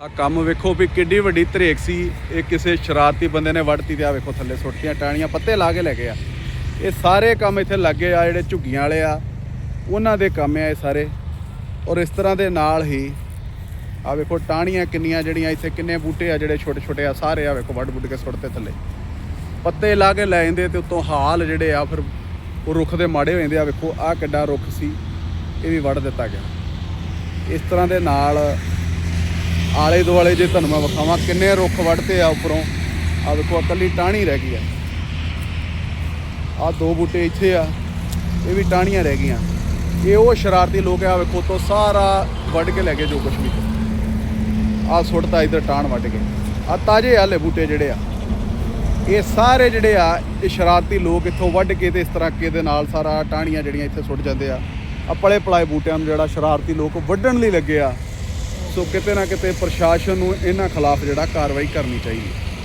ਆ ਕੰਮ ਵੇਖੋ ਵੀ ਕਿੱਡੀ ਵੱਡੀ ਧਰੇਕ ਸੀ। ਇਹ ਕਿਸੇ ਸ਼ਰਾਰਤੀ ਬੰਦੇ ਨੇ ਵੜਤੀ ਤੇ ਆ ਵੇਖੋ ਥੱਲੇ ਸੁੱਟੀਆਂ ਟਾਣੀਆਂ ਪੱਤੇ ਲਾ ਕੇ ਲੈ ਗਏ ਆ। ਇਹ ਸਾਰੇ ਕੰਮ ਇੱਥੇ ਲੱਗੇ ਆ, ਜਿਹੜੇ ਝੁੱਗੀਆਂ ਵਾਲੇ ਆ। ਉਹਨਾਂ ਦੇ ਕੰਮ ਆ ਇਹ ਸਾਰੇ। ਔਰ ਇਸ ਤਰ੍ਹਾਂ ਦੇ ਨਾਲ ਹੀ ਆ ਵੇਖੋ ਟਾਹਣੀਆਂ ਕਿੰਨੀਆਂ ਜਿਹੜੀਆਂ ਇੱਥੇ ਕਿੰਨੇ ਬੂਟੇ ਆ, ਜਿਹੜੇ ਛੋਟੇ ਛੋਟੇ ਆ, ਸਾਰੇ ਆ ਵੇਖੋ ਵੱਢ ਵੁੱਢ ਕੇ ਸੁੱਟਤੇ ਥੱਲੇ। ਪੱਤੇ ਲਾ ਕੇ ਲੈ ਜਾਂਦੇ ਤੇ ਉੱਤੋਂ ਹਾਲ ਜਿਹੜੇ ਆ ਫਿਰ ਉਹ ਰੁੱਖ ਦੇ ਮਾੜੇ ਹੋ ਜਾਂਦੇ ਆ। ਵੇਖੋ ਆ ਕਿੱਡਾ ਰੁੱਖ ਸੀ। ਇਹ ਵੀ ਵੱਢ ਦਿੱਤਾ ਗਿਆ। ਇਸ ਤਰ੍ਹਾਂ ਦੇ ਨਾਲ ਆਲੇ ਦੁਆਲੇ ਜੇ ਤੁਹਾਨੂੰ ਮੈਂ ਵਿਖਾਵਾਂ, ਕਿੰਨੇ ਰੁੱਖ ਵੱਢਤੇ ਆ ਉੱਪਰੋਂ। ਆ ਵੇਖੋ ਆਹ ਇਕੱਲੀ ਟਾਹਣੀ ਰਹਿ ਗਈ ਆ। ਆ ਦੋ ਬੂਟੇ ਇੱਥੇ ਆ, ਇਹ ਵੀ ਟਾਹਣੀਆਂ ਰਹਿ ਗਈਆਂ। ਇਹ ਉਹ ਸ਼ਰਾਰਤੀ ਲੋਕ ਆ ਵੇਖੋ ਤੋਂ ਸਾਰਾ ਵੱਢ ਕੇ ਲੈ ਗਏ ਜੋ ਕੁਝ ਵੀ। ਆ ਸੁੱਟਤਾ ਇਧਰ ਟਾਹਣ ਵੱਢ ਕੇ। ਆ ਤਾਜੇ ਆਲੇ ਬੂਟੇ ਜਿਹੜੇ ਆ, ਇਹ ਸਾਰੇ ਜਿਹੜੇ ਆ, ਇਹ ਸ਼ਰਾਰਤੀ ਲੋਕ ਇੱਥੋਂ ਵੱਢ ਕੇ ਤੇ ਇਸ ਤਰ੍ਹਾਂ ਕੇ ਦੇ ਨਾਲ ਸਾਰਾ ਟਾਹਣੀਆਂ ਜਿਹੜੀਆਂ ਇੱਥੇ ਸੁੱਟ ਜਾਂਦੇ ਆ। ਆ ਪਲੇ ਪਲਾਏ ਬੂਟਿਆਂ ਨੂੰ ਜਿਹੜਾ ਸ਼ਰਾਰਤੀ ਲੋਕ ਵੱਢਣ ਲਈ ਲੱਗੇ ਆ। ਸੋ ਕਿਤੇ ਨਾ ਕਿਤੇ ਪ੍ਰਸ਼ਾਸਨ ਨੂੰ ਇਹਨਾਂ ਖਿਲਾਫ ਜਿਹੜਾ ਕਾਰਵਾਈ ਕਰਨੀ ਚਾਹੀਦੀ ਹੈ।